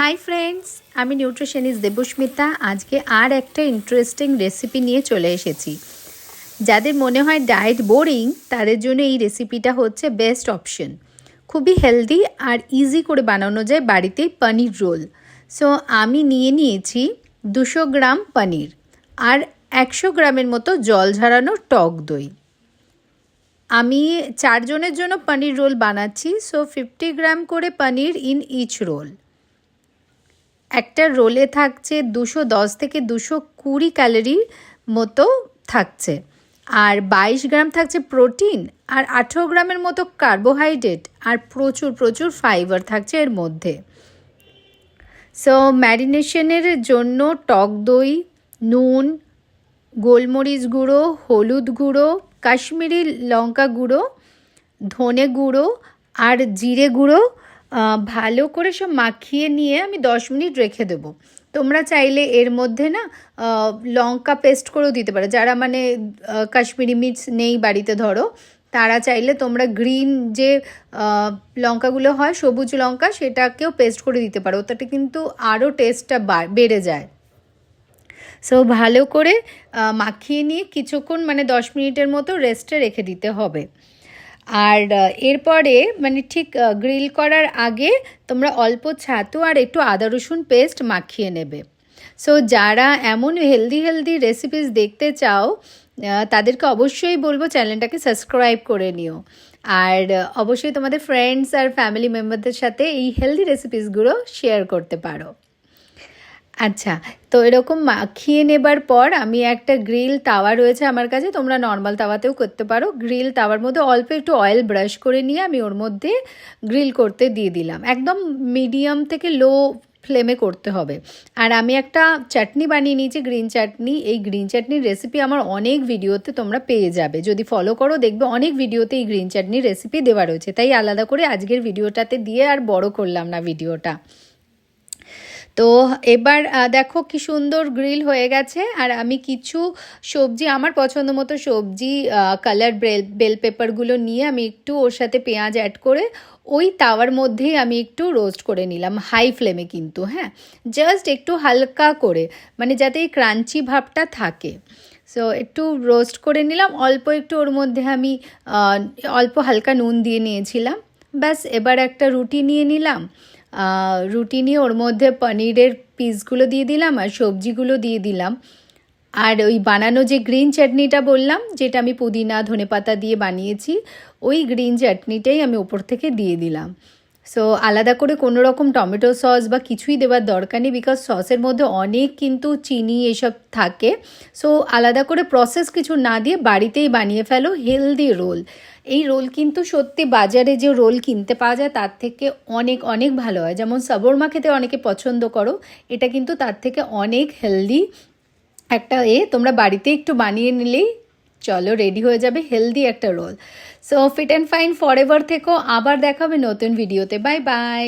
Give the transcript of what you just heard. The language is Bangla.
হাই ফ্রেন্ডস আমি নিউট্রিশনিস্ট দেবস্মিতা। আজকে আর একটা ইন্টারেস্টিং রেসিপি নিয়ে চলে এসেছি। যাদের মনে হয় ডায়েট বোরিং তাদের জন্য এই রেসিপিটা হচ্ছে বেস্ট অপশন খুবই হেলদি আর ইজি করে বানানো যায় বাড়িতেই পনির রোল সো আমি নিয়ে নিয়েছি দুশো গ্রাম পনির আর একশো গ্রামের মতো জল ঝরানো টক দই। আমি চারজনের জন্য পনির রোল বানাচ্ছি। সো ফিফটি গ্রাম করে পনির ইন ইচ রোল একটা রোলে থাকছে দুশো দশ থেকে দুশো কুড়ি ক্যালোরি মতো থাকছে। আর বাইশ গ্রাম থাকছে প্রোটিন, আর আঠেরো গ্রামের মতো কার্বোহাইড্রেট, আর প্রচুর প্রচুর ফাইবার থাকছে এর মধ্যে। সো ম্যারিনেশনের জন্য টক দই, নুন, গোলমরিচ গুঁড়ো, হলুদ গুঁড়ো, কাশ্মীরি লঙ্কা গুঁড়ো, ধনে গুঁড়ো, আর জিরে গুঁড়ো ভালো করে সব মাখিয়ে নিয়ে আমি দশ মিনিট রেখে দেবো। তোমরা চাইলে এর মধ্যে না লঙ্কা পেস্ট করেও দিতে পারো। যারা মানে কাশ্মীরি মির্চ নেই বাড়িতে ধরো, তারা চাইলে তোমরা গ্রিন যে লঙ্কাগুলো হয়, সবুজ লঙ্কা, সেটাকেও পেস্ট করে দিতে পারো। ওটাতে কিন্তু আরও টেস্টটা বেড়ে যায়। সো ভালো করে মাখিয়ে নিয়ে কিছুক্ষণ মানে দশ মিনিটের মতো রেস্টে রেখে দিতে হবে। আর এরপরে মানে ঠিক গ্রিল করার আগে তোমরা অল্প ছাতু আর একটু আদা রসুন পেস্ট মাখিয়ে নেবে। সো যারা এমন হেলদি হেলদি রেসিপিস দেখতে চাও তাদেরকে অবশ্যই বলব চ্যানেলটাকে সাবস্ক্রাইব করে নিও। আর অবশ্যই তোমাদের ফ্রেন্ডস আর ফ্যামিলি মেম্বারদের সাথে এই হেলদি রেসিপিসগুলো শেয়ার করতে পারো। আচ্ছা তো এরকম মাখিয়ে নেবার পর আমি একটা গ্রিল তাওয়া রয়েছে আমার কাছে, তোমরা নর্মাল তাওয়াতেও করতে পারো। গ্রিল তাওয়ার মধ্যে অল্প একটু অয়েল ব্রাশ করে নিয়ে আমি ওর মধ্যে গ্রিল করতে দিয়ে দিলাম। একদম মিডিয়াম থেকে লো ফ্লেমে করতে হবে। আর আমি একটা চাটনি বানিয়ে নিয়েছি, গ্রিন চাটনি। এই গ্রিন চাটনির রেসিপি আমার অনেক ভিডিওতে তোমরা পেয়ে যাবে। যদি ফলো করো, দেখবে অনেক ভিডিওতে এই গ্রিন চাটনির রেসিপি দেওয়া রয়েছে। তাই আলাদা করে আজকের ভিডিওটাতে দিয়ে আর বড় করলাম না ভিডিওটা। তো এবার দেখো কি সুন্দর গ্রিল হয়ে গেছে। আর আমি কিছু সবজি, আমার পছন্দ মতো সবজি কালার বেল বেল পেপারগুলো নিয়ে আমি একটু ওর সাথে পেঁয়াজ অ্যাড করে ওই তাওয়ার মধ্যেই আমি একটু রোস্ট করে নিলাম হাই ফ্লেমে কিন্তু হ্যাঁ। জাস্ট একটু হালকা করে মানে যাতে এই ক্রাঞ্চি ভাবটা থাকে। সো একটু রোস্ট করে নিলাম, অল্প একটু ওর মধ্যে আমি অল্প হালকা নুন দিয়ে নিয়েছিলাম। ব্যাস, এবার একটা রুটি নিয়ে নিলাম। রুটি নিয়ে ওর মধ্যে পনিরের পিসগুলো দিয়ে দিলাম আর সবজিগুলো দিয়ে দিলাম। আর ওই বানানো যে গ্রিন চাটনিটা বললাম, যেটা আমি পুদিনা, ধনেপাতা দিয়ে বানিয়েছি, ওই গ্রিন চাটনিটাই আমি ওপর থেকে দিয়ে দিলাম। সো আলাদা করে কোনো রকম টমেটো সস বা কিছুই দেওয়ার দরকার নেই বিকজ সসের মধ্যে অনেক কিন্তু চিনি এসব থাকে। সো আলাদা করে প্রসেস কিছু না দিয়ে বাড়িতেই বানিয়ে ফেলো হেলদি রোল এই রোল কিন্তু সত্যি বাজারে যে রোল কিনতে পাওয়া যায় তার থেকে অনেক অনেক ভালো হয়। যেমন সাবরমা খেতে অনেকে পছন্দ করো, এটা কিন্তু তার থেকে অনেক হেলদি একটা এ তোমরা বাড়িতে একটু বানিয়ে নিলেই চলো রেডি হয়ে যাবে হেলদি একটা roll so fit and fine forever থেকেও আবার দেখাবে নতুন ভিডিওতে বাই বাই